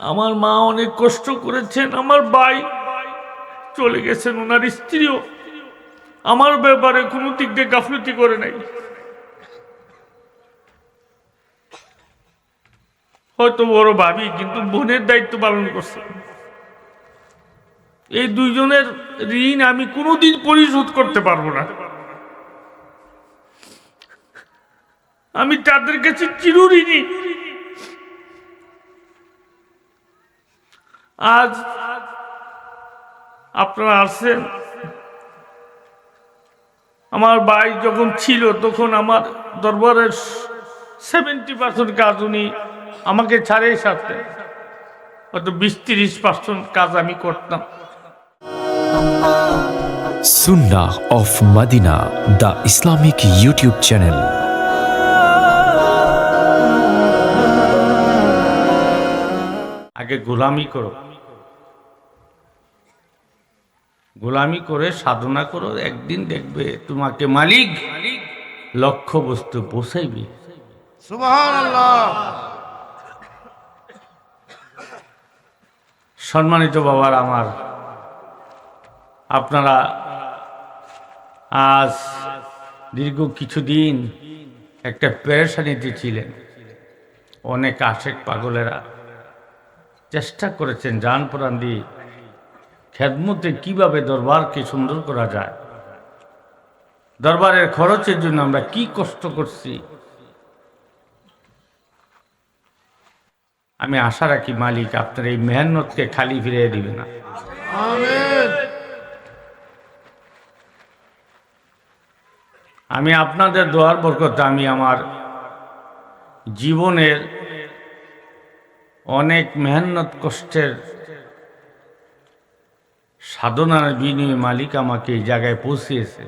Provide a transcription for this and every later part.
আমার মা অনেক কষ্ট করেছেন, আমার ভাই চলে গেছেন, ওনার স্ত্রীও। আমার ব্যাপারে কোনো দিক দিয়ে গাফলতি করে নাই। হয়তো বড় ভাবি, কিন্তু বোনের দায়িত্ব পালন করছে। এই দুইজনের ঋণ আমি কোনোদিন পরিশোধ করতে পারব না। আমি তাদের কাছে চিরঋণী। আজ আপনারা আসছেন আমার ভাই যখন ছিল তখন আমার দরবারের সেভেন্টি পার্সেন্ট কাজ উনি আমাকে ছাড়েই সারতেন। হয়তো বিশ তিরিশ পার্সেন্ট কাজ আমি করতাম। সুন্না of Madina, the Islamic YouTube channel. আগে গোলামি করো। গোলামি করে সাধনা করো একদিন দেখবে তোমাকে মালিক লক্ষ্য বস্তু পৌঁছাইবে। সম্মানিত বাবার আমার আপনারা আজ দীর্ঘ কিছুদিন একটা পেরেশানিতে ছিলেন। অনেক আশেক পাগলেরা চেষ্টা করেছেন জান প্রাণ দিয়ে খেদমতে কীভাবে দরবারকে সুন্দর করা যায়? দরবারের খরচের জন্য আমরা কি কষ্ট করছি? আমি আশা রাখি মালিক আপনার এই মেহনতকে খালি ফিরিয়ে দিবে না। আমি আপনাদের দোয়ার বরকতে আমি আমার জীবনের অনেক মেহনত কষ্টের সাধনার বিনিময়ে মালিক আমাকে এই জায়গায় পৌঁছিয়েছে।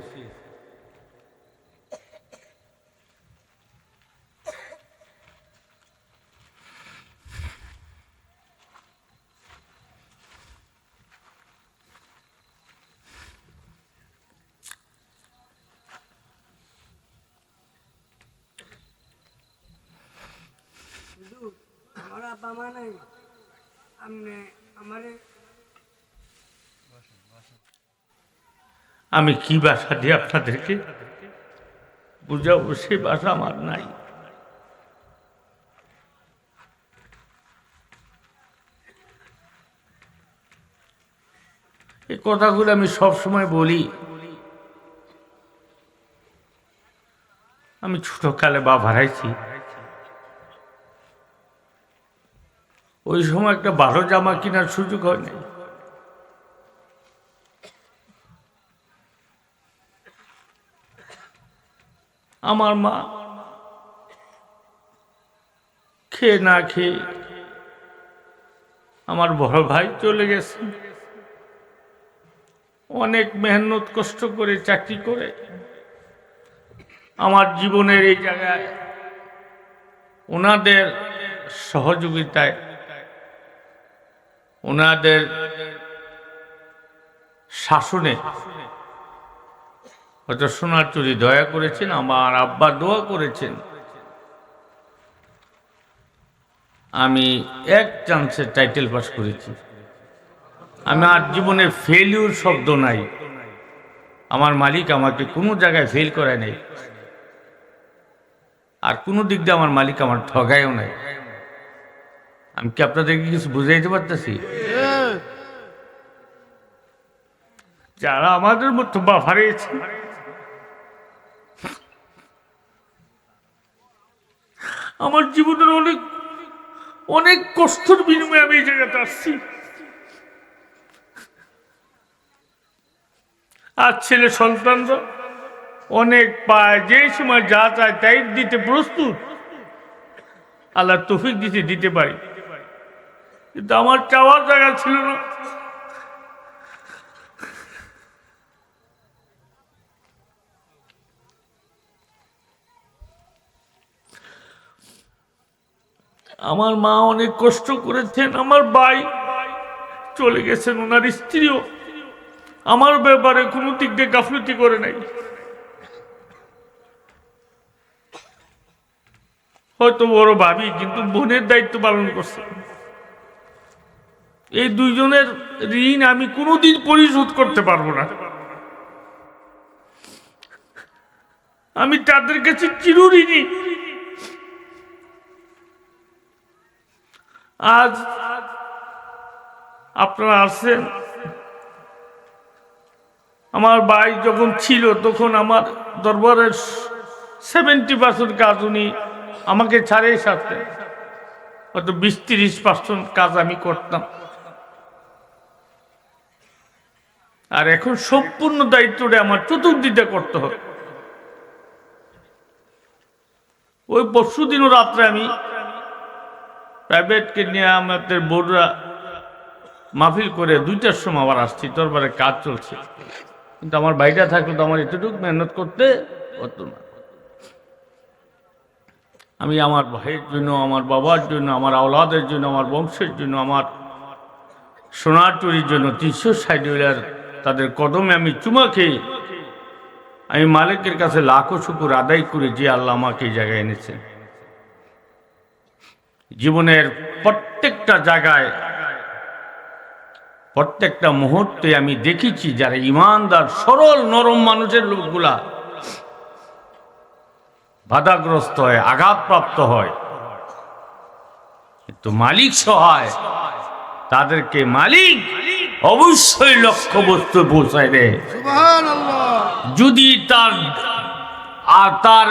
আমার আব্বা নাই আপনি আমারে আমি কি ভাষা দিয়ে আপনাদেরকে বুঝাবো? সে ভাষা আমার নাই। এই কথাগুলো আমি সব সময় বলি। আমি ছোটকালে বাপ হারাইছি ওই সময় একটা ভালো জামা কেনার সুযোগ হয় নাই। আমার মা খেয়ে না খেয়ে আমার বড় ভাই চলে গেছে। অনেক মেহনত কষ্ট করে চাকরি করে। আমার জীবনের এই জায়গায় ওনাদের সহযোগিতায়, ওনাদের শাসনে হয়তো সোনার চুরি দয়া করেছেন, আমার আব্বা দোয়া করেছেন। আমি এক চান্সে টাইটেল পাস করেছি। আমি আর জীবনে ফেলিউর শব্দ নাই। আমার মালিক আমাকে কোনো জায়গায় ফেল করায় নাই। আর কোনো দিক দিয়ে আমার মালিক আমার ঠগায়ও নাই। আমি কি আপনাদেরকে কিছু বুঝাইতে পারতেছি? যারা আমাদের মতো বাপ আমার জীবনের অনেক অনেক কষ্টের বিনিময়ে আমি এই জায়গাতে আসছি। আর ছেলে সন্তানরা অনেক পায়, যে সময় যা চায় তাই দিতে প্রস্তুত। আল্লাহ তফিক দিতে দিতে পারি। কিন্তু আমার চাওয়ার জায়গা ছিল না। আমার মা অনেক কষ্ট করেছেন, আমার ভাই চলে গেছেন, ওনার স্ত্রীও। আমার ব্যাপারে কোনো দিক দিয়ে গাফলতি করে নাই। হয়তো বড় ভাবি, কিন্তু বোনের দায়িত্ব পালন করছে। এই দুইজনের ঋণ আমি কোনোদিন পরিশোধ করতে পারব না। আমি তাদের কাছে চিরঋণী। আজ আপনারা আসছেন আমার ভাই যখন ছিল, তখন আমার দরবারের সেভেন্টি পার্সেন্ট কাজ উনি আমাকে ছাড়িয়ে সারতেন। হয়তো বিশ তিরিশ পার্সেন্ট কাজ আমি করতাম। আর এখন সম্পূর্ণ দায়িত্বটা আমার চতুর্দিকে করতে হবে। ওই পরশু দিনও রাত্রে আমি প্রাইভেটকে নিয়ে আমাদের বোর্ডরা মাহফিল করে দুইটার সময় আবার আসছি। দরবারে কাজ চলছে। কিন্তু আমার ভাইটা থাকলে তো আমার এতটুকু মেহনত করতে হতো না। আমি আমার ভাইয়ের জন্য, আমার বাবার জন্য, আমার আওলাদের জন্য, আমার বংশের জন্য, আমার সোনার চুরির জন্য তিনশো ষাট তাদের কদমে আমি চুমা খেয়ে আমি মালিকের কাছে লাখো শুকুর আদায় করে যে আল্লাহ আমাকে এই জায়গায় এনেছেন জীবনের প্রত্যেকটা জায়গায় প্রত্যেকটা মুহূর্তে আমি দেখেছি যারা ইমানদার সরল নরম মানুষের লোকগুলা বাধাগ্রস্ত হয় আঘাতপ্রাপ্ত হয়। কিন্তু মালিক সহায় তাদেরকে মালিক অবশ্যই লক্ষ্য বস্তু পৌঁছায় দেয়। যদি তার আর তার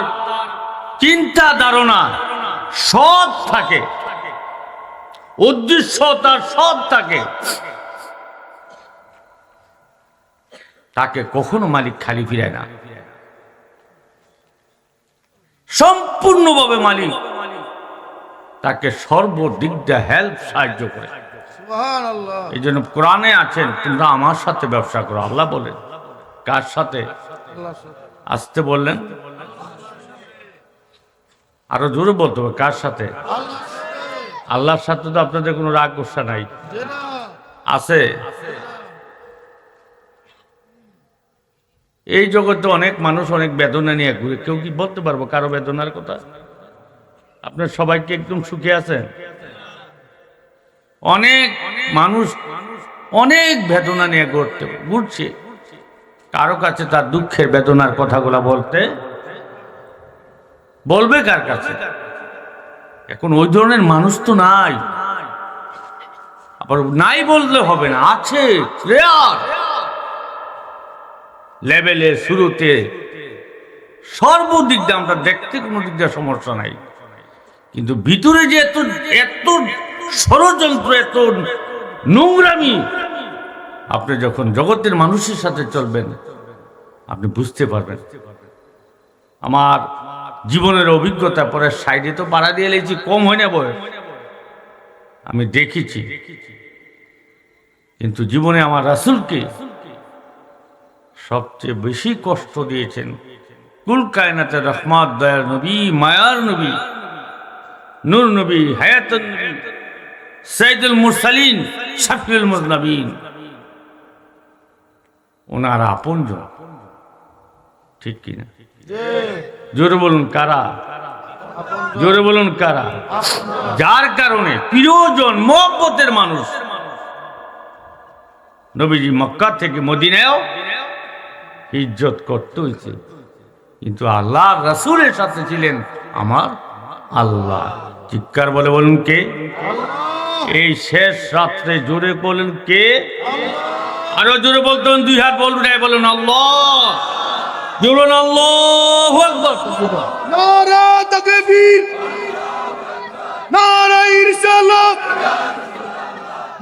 চিন্তা ধারণা সৎ থাকে। উদ্দেশ্য তার সৎ থাকে। তাকে কখনো মালিক খালি ফিরায় না। সম্পূর্ণভাবে মালিক। তাকে সর্বদিক দিয়ে হেল্প সাহায্য করে। এই জন্য কোরআনে আছেন তোমরা আমার সাথে ব্যবসা করো। আল্লাহ বলেন কার সাথে। আসতে বললেন আরও জোরে বলতে হবে, কার সাথে? আল্লাহর সাথে তো আপনাদের কোনো রাগ গোসা নাই। আছে? এই জগতে অনেক মানুষ অনেক বেদনা নিয়ে ঘুরে। কেউ কি বলতে পারব কারও বেদনার কথা? আপনার সবাইকে একদম সুখে আছেন অনেক মানুষ অনেক বেদনা নিয়ে ঘুরতে ঘুরছে। কারও কাছে তার দুঃখের বেদনার কথাগুলা বলতে বলবে কার কাছে? এখন ওই ধরনের মানুষ তো নাই। আবার নাই বললে হবে না। আছে লেভেলের শুরুতে সর্বদিক দিয়ে আমরা দেখতে কোনো দিক দিয়ে সমস্যা নাই। কিন্তু ভিতরে যে এত এত ষড়যন্ত্র, এত নোংরামি, আপনি যখন জগতের মানুষের সাথে চলবেন, আপনি বুঝতে পারবেন। আমার জীবনের অভিজ্ঞতা পরে সাইডে তো পাড়া দিয়ে লেছি কম হয় না আমি দেখেছি। কিন্তু জীবনে আমার রাসুলকে সবচেয়ে বেশি কষ্ট দিয়েছেন কুল কায়নাতে রহমাত, দয়ার নবী, মায়ার নবী, নূর নবী হায়াত নবী সৈদুল মুরসালিন, শাফিউল মুজনবীন। ওনারা আপনজন, ঠিক কিনা? জোরে বলুন, কারা? জোরে বলুন, কারা? যার কারণে প্রিয়জন মহব্বতের মানুষ। নবীজি মক্কা থেকে মদিনায়ও ইজ্জত করতে হয়েছে। কিন্তু আল্লাহ রাসূলের সাথে ছিলেন আমার আল্লাহ। চিৎকার বলে বলুন, কে? এই শেষ রাত্রে জোরে বলেন, কে? আরও জোরে বলতেন দুই হাত বলুন বলুন, আল্লাহ। জোরুন আল্লাহ আকবার। নারা তাকবীর। নারা ইরসালাত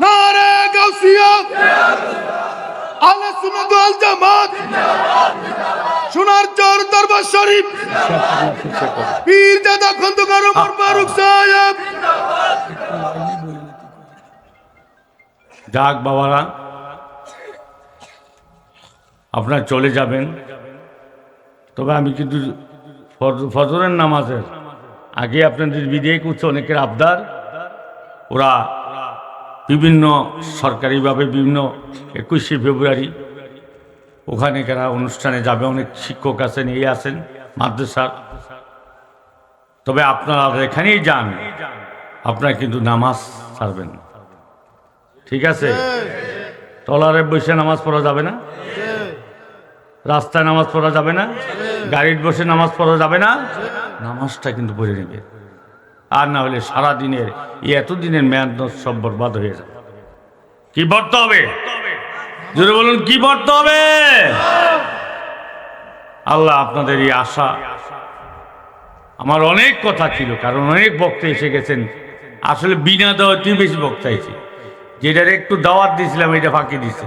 নারা গাউসিয়া আলা সুন্নাত ওয়াল জামাত। সোনার চর দরবার শরীফ। পীর দাদা খন্দকার ওমর ফারুক সাহেব। যাক বাবারা আপনার চলে যাবেন। তবে আমি কিন্তু ফজ- ফজরের নামাজের আগে আপনাদের বিদায় করছে অনেকের আবদার। ওরা বিভিন্ন সরকারিভাবে বিভিন্ন একুশে ফেব্রুয়ারি ওখানে কারা অনুষ্ঠানে যাবে, অনেক শিক্ষক আছেন এই আছেন, মাদ্রাসার। তবে আপনারা এখানেই যান, আপনারা কিন্তু নামাজ ছাড়বেন। ঠিক আছে? টলারে বসে নামাজ পড়া যাবে না? রাস্তায় নামাজ পড়া যাবে না? গাড়ির বসে নামাজ পড়া যাবে না? নামাজটা কিন্তু পড়ে নেবে। আর না হলে সারা দিনের এই এত দিনের মেয়াদ সব বরবাদ হয়ে যাবে। কি পড়তে হবে? জোরে বলুন, কি পড়তে হবে? আল্লাহ আপনাদের এই আশা। আমার অনেক কথা ছিল, কারণ অনেক বক্তা এসে গেছেন। আসলে বিনা দাওয়াতেই বেশি বক্তা এসে। যেটার একটু দাওয়াত দিয়েছিলাম, এটা ফাঁকি দিছে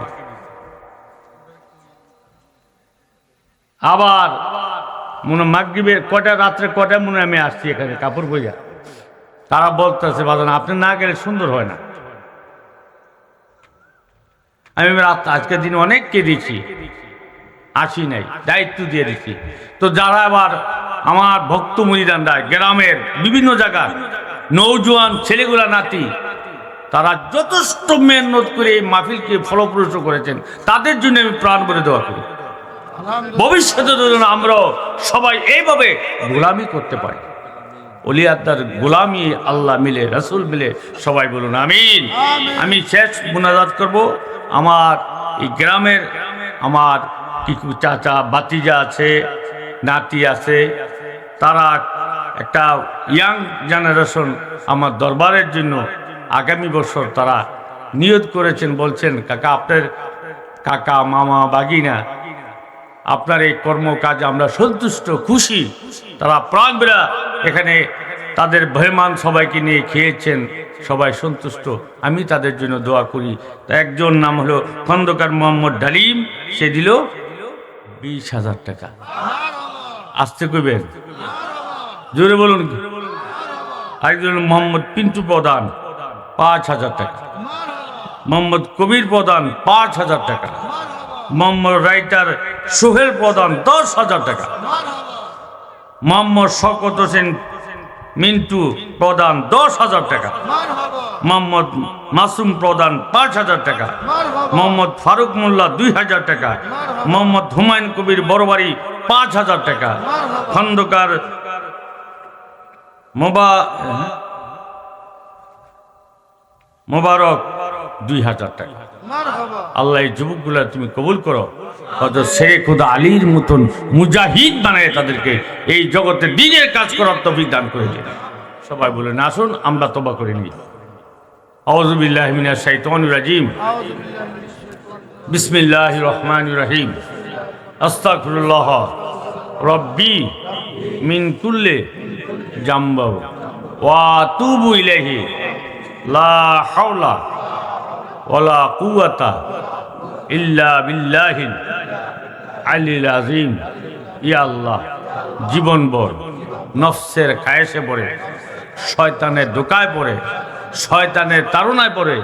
আবার মনে মাগরিবের কটা রাত্রে কটা মনে আমি আসছি এখানে, কাপড় বোঝা। তারা বলতেছে, বাজান, আপনি না গেলে সুন্দর হয় না। আমি রাত, আজকের দিন অনেক কেঁদেছি আসি নাই, দায়িত্ব দিয়ে দিচ্ছি তো যারা আবার আমার ভক্ত মুরিদানরা গ্রামের বিভিন্ন জায়গার নৌজোয়ান ছেলেগুলা, নাতি, তারা যথেষ্ট মেহনত করে এই মাহফিলকে ফলপ্রসূ করেছেন। তাদের জন্য আমি প্রাণ করে দেওয়া করি। ভবিষ্যতে যেন আমরা সবাই এইভাবে গোলামি করতে পারি অলিয়াদার গোলামি আল্লাহ মিলে রসুল মিলে সবাই বলুন আমিন। আমি শেষ মুনাজাত করব। আমার এই গ্রামের আমার কিছু চাচা বাতিজা আছে নাতি আছে তারা একটা ইয়াং জেনারেশন আমার দরবারের জন্য আগামী বছর তারা নিয়ত করেছেন বলছেন কাকা আপনার কাকা মামা বাগিনা আপনার এই কর্মকাজ আমরা সন্তুষ্ট, খুশি। তারা প্রাণ বেড়া এখানে তাদের ভয়মান সবাইকে নিয়ে খেয়েছেন, সবাই সন্তুষ্ট। আমি তাদের জন্য দোয়া করি। তা একজন নাম হলো খন্দকার মোহাম্মদ ডালিম, সে দিল বিশ হাজার টাকা। আসতে কইবেন জোরে বলুন। আরেকজন মোহাম্মদ পিন্টু প্রধান, পাঁচ হাজার টাকা। মোহাম্মদ কবির প্রধান, পাঁচ হাজার টাকা। মোহাম্মদ রাইটার সোহেল প্রধান, দশ হাজার টাকা। মোহাম্মদ শকত হোসেন, মিন্টু প্রধান, দশ হাজার টাকা। মোহাম্মদ মাসুম প্রধান, পাঁচ হাজার টাকা। মোহাম্মদ ফারুক মোল্লা, দুই হাজার টাকা। মোহাম্মদ হুমায়ুন কবির বড়বাড়ি, পাঁচ হাজার টাকা। খন্দকার মোবা মোবারক দুই হাজার টাকা। আল্লাহ এই যুবকগুলা তুমি কবুল করো। হয়ত শেখ খুদা আলীর মতন মুজাহিদ বানায় তাদেরকে এই জগতে দিনের কাজ করার তফিক দান করে দিন সবাই বলেন আসুন আমরা তবা করে নিই। আউজুবিল্লাহ মিনাশ শাইতানির রাজিম। বিসমিল্লাহ রহমান রহিম। আস্তাগফিরুল্লাহ। রব্বি মিন কুল্লে জাম্বাউ ওয়া তুবু ইলাইহি। লা হাওলা ওয়ালা কুয়াতা ইল্লা বিল্লাহিল আলিল আজিম ইয়া জীবনভর নফসের কায়েসে পড়ে, শয়তানের দোকায় পড়ে, শয়তানের তাড়নায় পড়ে,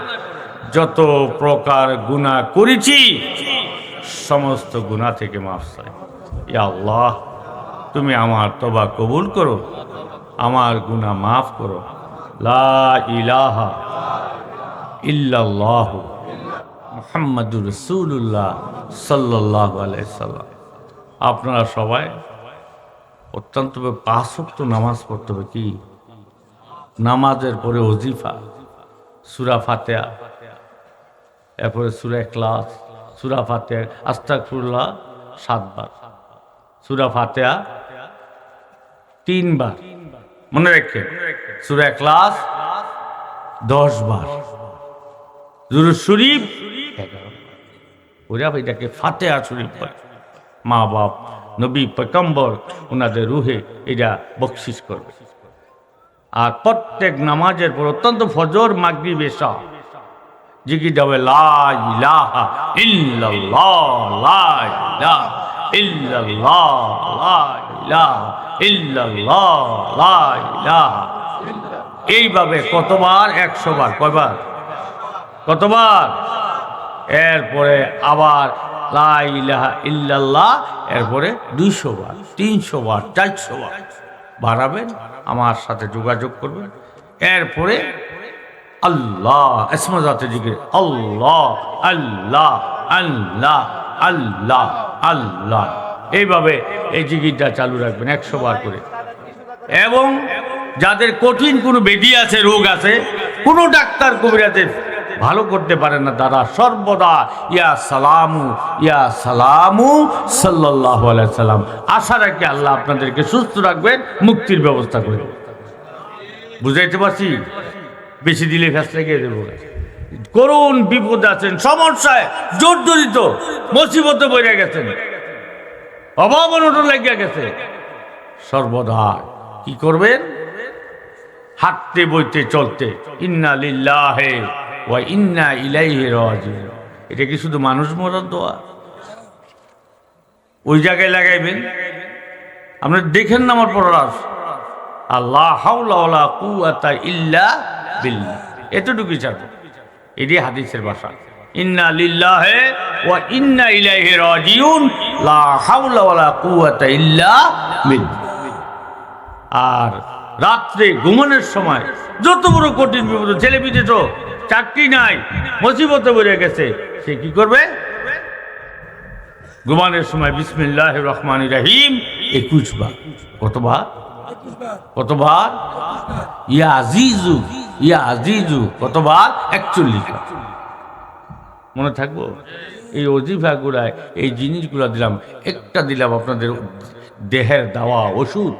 যত প্রকার গুণা করেছি, সমস্ত গুণা থেকে মাফ চাই। ইয়া তুমি আমার তবা কবুল করো, আমার গুণা মাফ করো। লা ইলাহা ইল্লাল্লাহ মোহাম্মদুর রসুল্লাহ সাল্লাহ আলাইসাল্লাম আপনারা সবাই অত্যন্ত পাঁচক্ত নামাজ পড়তে হবে কি? নামাজের পরে অজিফা সুরা ফাতেয়া এরপরে সুরা ক্লাস সুরা ফাতেয়া আস্তাকফুল্লাহ সাতবার। সুরা ফাতেয়া তিনবার। মনে রেখে সুরা ক্লাস দশ বার জুরু শরীফ? ওরা এটাকে শরীফ বলে। মা বাপ, নবী পয়কম্বর ওনাদের রুহে এটা বকশিস করবে। আর প্রত্যেক নামাজের পর অত্যন্ত ফজর মাগরি বেশা জিগি যাবে এইভাবে কতবার? একশো বার কয়বার? কতবার? এরপরে আবার ইল্লাল্লাহ, এরপরে দুইশো বার তিনশো বার চারশো বার বাড়াবেন, আমার সাথে যোগাযোগ করবেন। এরপরে আল্লাহ এসমজাতে জিকে আল্লাহ আল্লাহ আল্লাহ আল্লাহ আল্লাহ। এইভাবে এই জিকিরটা চালু রাখবেন একশো বার করে। এবং যাদের কঠিন কোনো বেদি আছে, রোগ আছে, কোনো ডাক্তার কবিরাজের ভালো করতে পারে না তারা সর্বদা, ইয়া সালামু ইয়া সালামু সাল্লাহ সাল্লাম। আশা রাখি আল্লাহ আপনাদেরকে সুস্থ রাখবেন, মুক্তির ব্যবস্থা করে। বুঝাইতে পারছি? বেশি দিলে ফ্যাস লেগে দেবো। করুন, বিপদ আছেন, সমস্যায় জর্জরিত, মুসিবতে বইরে গেছেন অভাব অনটন লেগে গেছে। সর্বদা কি করবেন? হাঁটতে, বইতে, চলতে। ইন্না লিল্লাহে। ওয়া ইন্না ইলাইহি রাজিউন। এটা কি শুধু মানুষ মরার দোয়া? ওই জায়গায় লাগাইবেন? আপনি দেখেন না আমার পড়ার আল্লাহ হাওলা ওয়ালা কুওয়াতা ইল্লা বিল্লাহ। এতটুকুই চাপ এটি হাদিসের ভাষা। ইন্না লিল্লাহে ওয়া ইন্না ইলাইহি রাজিউন। লা হাওলা ওয়ালা কুওয়াতা ইল্লা বিল্লাহ। আর রাত্রে ঘুমানোর সময় যত বড় কঠিন বিপদ, ছেলে পিঠে চাকরি নাই মুসিবতে বেড়ে গেছে সে কি করবে ঘুমানোর সময় বিসমিল্লাহ রহমান রাহিম একুশ বার কতবার কতবার ইয়া আজিজু ইয়া আজিজু কতবার একচল্লিশ বার মনে থাকবো এই অজিফাগুলায় এই জিনিসগুলা দিলাম একটা দিলাম আপনাদের দেহের দাওয়া ওষুধ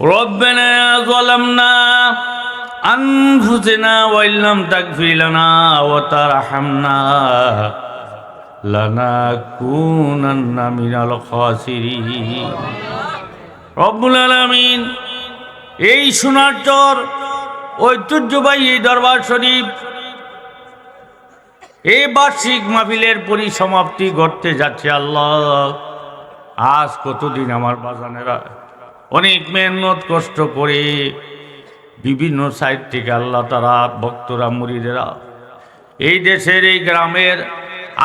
ربنا ظلمنا এই সোনার চর, ঐতিহ্যবাহী এই দরবার শরীফ, এই বার্ষিক মাহিলের পরিসমাপ্তি ঘটতে যাচ্ছে আল্লাহ। আজ কতদিন আমার বাজানেরা অনেক মেহনত কষ্ট করে বিভিন্ন সাইড থেকে আল্লাহ তারা ভক্তরা মুরিদেরা এই দেশের, এই গ্রামের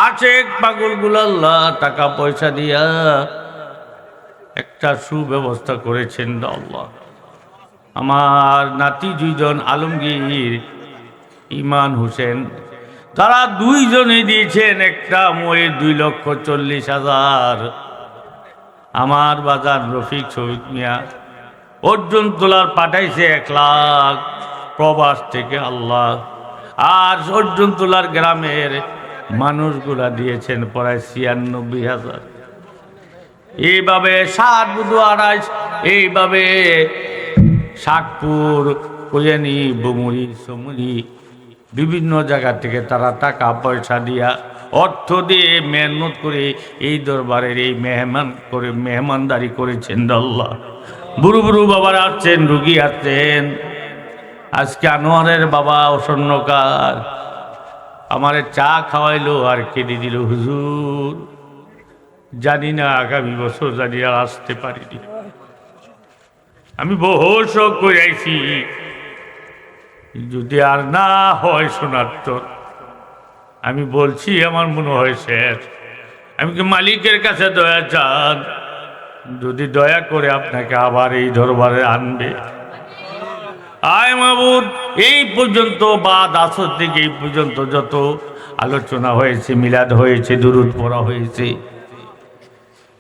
আশেক পাগলগুলো আল্লাহ টাকা পয়সা দিয়া একটা সুব্যবস্থা করেছেন আল্লাহ। আমার নাতি দুইজন আলমগীর, ইমান হোসেন, তারা দুইজনে দিয়েছেন একটা মই দুই লক্ষ চল্লিশ হাজার। আমার বাজার রফিক শহীদ মিয়া অর্জুন তোলার পাঠাইছে এক লাখ প্রবাস থেকে আল্লাহ। আর অর্জুন তোলার গ্রামের মানুষগুলা দিয়েছেন প্রায় ছিয়ানব্বই হাজার। এইভাবে ষাট বুধু আড়াইশ, এইভাবে শাকপুর কোয়ানি বমুরি সমুরি বিভিন্ন জায়গা থেকে তারা টাকা পয়সা দিয়া অর্থ দিয়ে মেহনত করে এই দরবারের এই মেহমান করে, মেহমানদারি করেছেন আল্লাহ। বুড়ু বুড়ু বাবার আসছেন, রুগী আসছেন। আজকে আনোয়ারের বাবা অসন্নকার। আমারে চা খাওয়াইলো, আর কেটে দিল, হুজুর, জানি না আগামী বছর জানি আর আসতে পারিনি। আমি বহু শোক করে আইছি যদি আর না হয় শোনার তোর, আমি বলছি, আমার মনে হয় শেষ আমি কি মালিকের কাছে দয়া চান? যদি দয়া করে আপনাকে আবার এই দরবারে আনবে। আয় মাবুদ, এই পর্যন্ত বা আসর থেকে এই পর্যন্ত যত আলোচনা হয়েছে, মিলাদ হয়েছে, দুরুদ পড়া হয়েছে।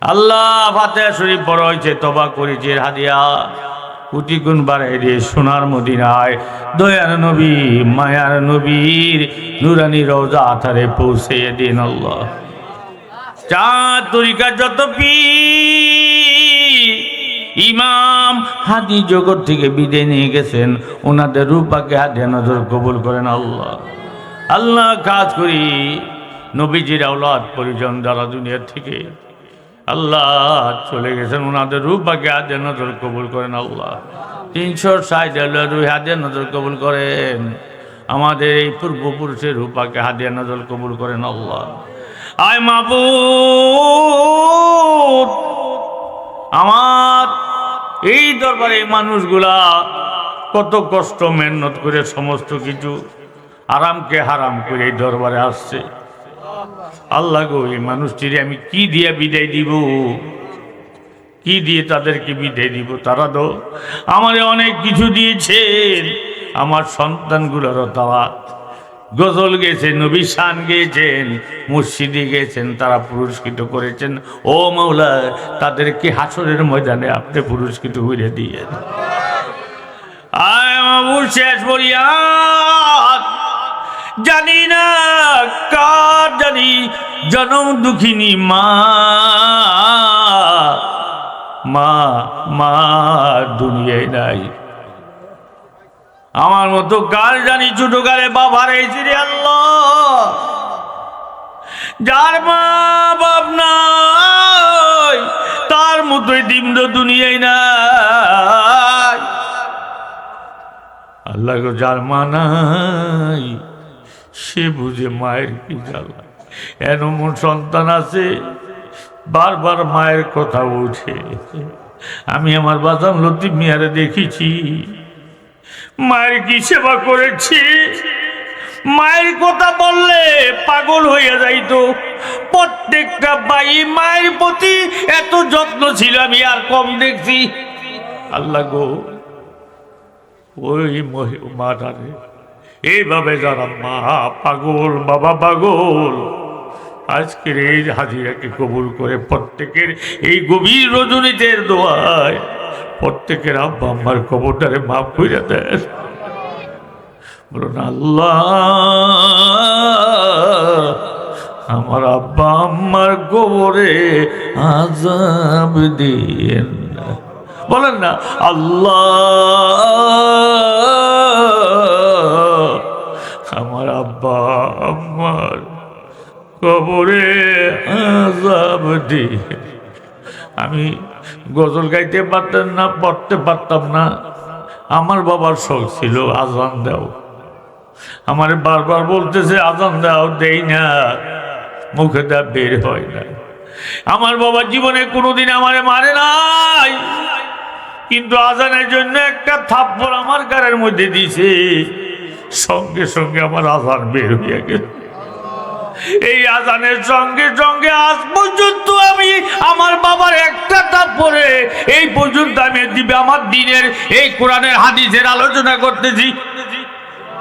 আল্লাহ ফাতে শরীফ পড়া হয়েছে তবা করেছে, হাদিয়া কোটি গুণ বাড়াই দিয়ে সোনার মদিনায়। দয়ার নবী, মায়ার নবীর নুরানি রোজা আথারে পৌঁছে দিন আল্লাহ। চাঁদ তরিকা যত পি ইমাম হাদি জগৎ থেকে বিদায় নিয়ে গেছেন। ওনাদের রূপাকে হাতে নজর কবুল করেন আল্লাহ। আল্লাহ কাজ করি নবীজির আওলাদ পরিজন যারা দুনিয়ার থেকে আল্লাহ চলে গেছেন, ওনাদের রূপাকে হাতে নজর কবুল করেন আল্লাহ। তিনশো ষাট রুই হাতে নজর কবুল করেন। আমাদের এই পূর্বপুরুষের রূপাকে হাদিয়া নজর কবুল করেন আল্লাহ। আয় মাবুদ! আমার এই দরবারে মানুষগুলা কত কষ্ট মেহনত করে সমস্ত কিছু আরামকে হারাম করে এই দরবারে আসছে। আল্লাহ গো, এই মানুষটির আমি কি দিয়ে বিদায় দিব? কি দিয়ে তাদেরকে বিদায় দিব তারা তো আমারে অনেক কিছু দিয়েছেন। আমার সন্তানগুলোরও তারা গজল গেছেন নবী শান গেয়েছেন মসজিদে গেছেন তারা পুরস্কৃত করেছেন। ও মাওলা, তাদেরকে হাসরের ময়দানে আপনি পুরস্কৃত করে দিয়ে আয় শেষ বলিয়াত, জানি না কার জানি জনম দুঃখিনী মা। মা মা, দুনিয়ায় নাই। আমার মতো কার জানি ছোটকালে বাবার এই রে আল্লাহ। যার মা বাপ নাই, তার মতোই দিম্দ দুনিয়ায় নাই। আল্লাহ যার মা নাই, সে বুঝে মায়ের কি জ্বালা এমন সন্তান আছে, বারবার মায়ের কথা উঠে আমি আমার বাদাম লতিফ মিয়ারে দেখেছি। মায়ের কি সেবা করেছি? মায়ের কথা বললে পাগল হইয়া যাইতো। প্রত্যেকটা বাই মায়ের প্রতি এত যত্ন ছিল, আমি আর কম দেখছি। আল্লাহ গো, ওই মাটারে, এইভাবে যারা মা পাগল, বাবা পাগল, আজকের এই হাজিরাকে কবুল করে প্রত্যেকের এই গভীর রজনীতের দোয়ায় প্রত্যেকের আব্বা আম্মার কবরটারে মাফ করে দেন বলুন, আল্লাহ, আমার আব্বা আম্মার গোবরে আজাব দিয়েন না। বলেন না, আল্লাহ, আমার আব্বা আম্মার কবরে আজাব দিয়ে আমি গজল গাইতে পারতাম না, পড়তে পারতাম না। আমার বাবার শখ ছিল আজান দাও আমার বারবার বলতেছে, আজান দাও, দেই না। মুখে দা বের হয় না। আমার বাবার জীবনে কোনোদিন আমারে মারে নাই। কিন্তু আজানের জন্য একটা থাপ্পড় আমার গাড়ির মধ্যে দিছে সঙ্গে সঙ্গে আমার আজান বের হয়ে গেল এই আজানের সঙ্গে সঙ্গে আজ পর্যন্ত আমি আমার বাবার একটা থাপ্পড়ে এই পর্যন্ত আমি দিবে আমার দিনের, এই কোরআনের হাদিসের আলোচনা করতেছি।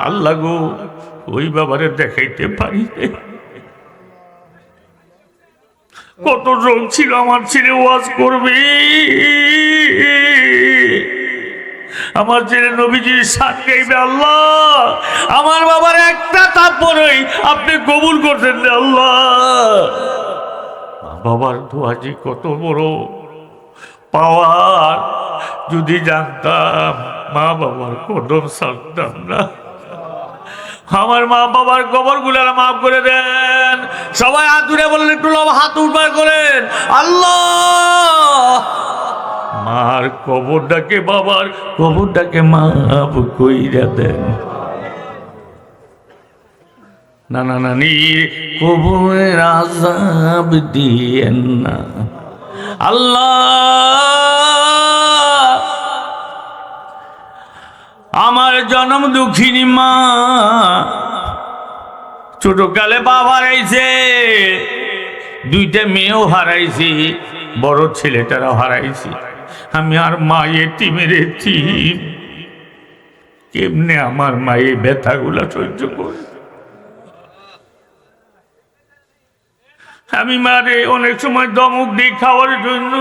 আল্লাহ গো, ওই বাবারে দেখাইতে পারি। কত রোগ ছিল আমার ছেলে ওয়াজ করবে। আমার ছেলে নবীজির সাথ গাইবে আল্লাহ। আমার বাবার একটা তারপরেই আপনি কবুল করছেন আল্লাহ। বাবার দোয়াজি কত বড়। পাওয়ার যদি জানতাম, মা বাবার কদম ছাড়তাম না। আমার মা বাবার কবরগুলার মাফ করে দেন। সবাই হাত উঠে বললেন, একটু হাত উঠবার করেন। আল্লাহ! মার কবরটাকে বাবার কবরটাকে মাফ কইরা দেন। নানি কবরের আজাব দিয়েন না। আল্লাহ! আমার জন্ম দুঃখিনী মা। ছোটকালে বাপ হারাইছে। দুইটা মেয়েও হারাইছি, বড় ছেলেটারাও হারাইছি। আমি আর মা এটিমের এটিম কেমনে আমার মা এই ব্যথাগুলা সহ্য করে আমি মারে অনেক সময় দমক দিই খাওয়ার জন্য।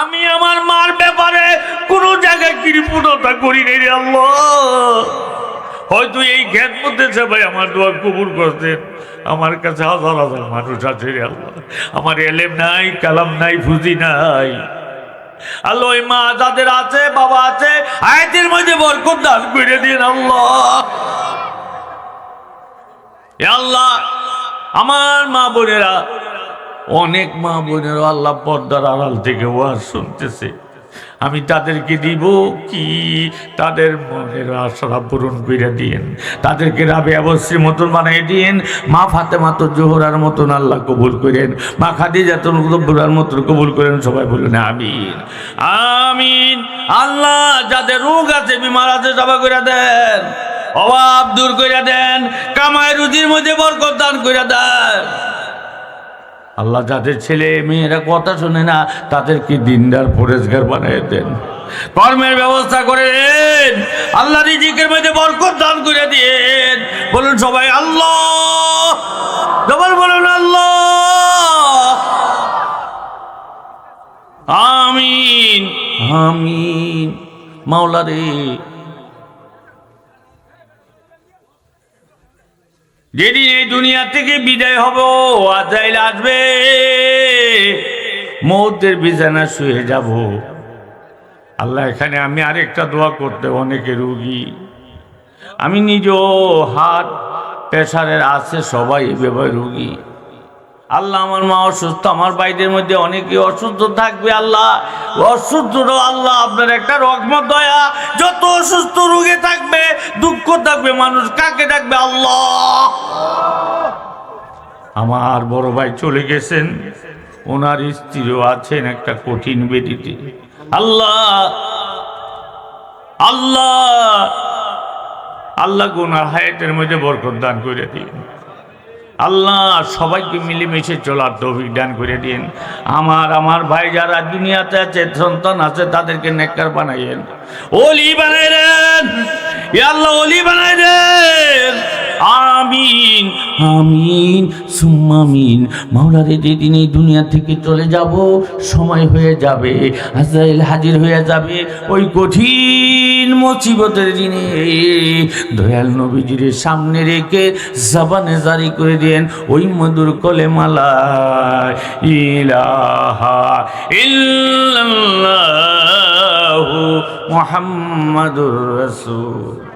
আমি আমার মার ব্যাপারে কোনো জায়গায় কৃপণতা করি রে আল্লাহ। হয়তো এই জ্ঞান মধ্যে সবাই আমার দোয়া কবুল করতেন। আমার কাছে হাজার হাজার মানুষ আছে আল্লাহ। আমার এলেম নাই, কালাম নাই ফুজি নাই। আল্লাহ ওই মা যাদের আছে, বাবা আছে, আয়াতের মধ্যে বরকত দান করে দিন আল্লাহ। আল্লাহ, আমার মা বোনেরা, অনেক মা বোনেরা আল্লাহ পর্দার আড়াল থেকে ওয়াজ শুনতেছে। আমি তাদেরকে দিব কি? তাদের মনের আশা পূরণ করে দিয়েন তাদেরকে রাবে অবশ্যই মতন বানিয়ে দিয়েন মা ফাতে মাতো জোহরার মতন আল্লাহ কবুল করেন। মা খাদিজাতুল কুবরার মতন কবুল করেন। সবাই বললেন আমিন। আমিন। আল্লাহ যাদের রোগ আছে, বিমার আছে সবাই করে দেন। অভাব দূর করে দেন। কামায় রুজির মধ্যে বরকত দান করে দেন। আল্লাহ যাদের ছেলে, মেয়েরা কথা শোনে না, তাদেরকে দিনদার পরেশগার বানিয়ে দেন। কর্মের ব্যবস্থা করে দেন। আল্লাহ রিজিকের মধ্যে বরকত দান করে দিন। বলুন সবাই, আল্লাহ। ডবল বলুন, আল্লাহ। আমিন আমিন। মাওলা রে যেদিন এই দুনিয়া থেকে বিদায় হব, আজাইল আসবে। মৌতের বিছানা শুয়ে যাব। আল্লাহ, এখানে আমি আরেকটা দোয়া করতে অনেকে রুগী। আমি নিজ হাত প্রেশারের আছে সবাই এভাবে রুগী। আল্লাহ আমার মা অসুস্থ, আমার বাইরের মধ্যে অনেকে অসুস্থ থাকবে আল্লাহ। অসুস্থ আল্লাহ, আপনার একটা রকমত দয়া। যত অসুস্থ রোগে থাকবে, দুঃখ থাকবে, মানুষ কাকে ডাকবে? আল্লাহ। আমার বড় ভাই চলে গেছেন, ওনার স্ত্রীও আছেন একটা কঠিন বেদিতে। আল্লাহ আল্লাহ আল্লাহ ওনার হায়াতের মধ্যে বরকত দান করে দিন। আল্লাহ সবাইকে মিলেমিশে চলার তৌফিক দান করে দিন। আমার আমার ভাই যারা দুনিয়াতে আছে, সন্তান আছে, তাদেরকে নেককার বানাইয়েন। ওলি বানাই দেন। আল্লাহ, ওলি বানাই দেন। আমিন আমিন সুম্মামিন মাওলারে যেদিন এই দুনিয়া থেকে চলে যাব, সময় হয়ে যাবে, আজরাইল হাজির হয়ে যাবে ওই কঠিন মুসিবতের দিনে। দয়াল নবীজির সামনে রেখে জবানে জারি করে দেন, ওই মধুর কলে মালা ইলাহা ইল্লাল্লাহু মুহাম্মাদুর রাসূল।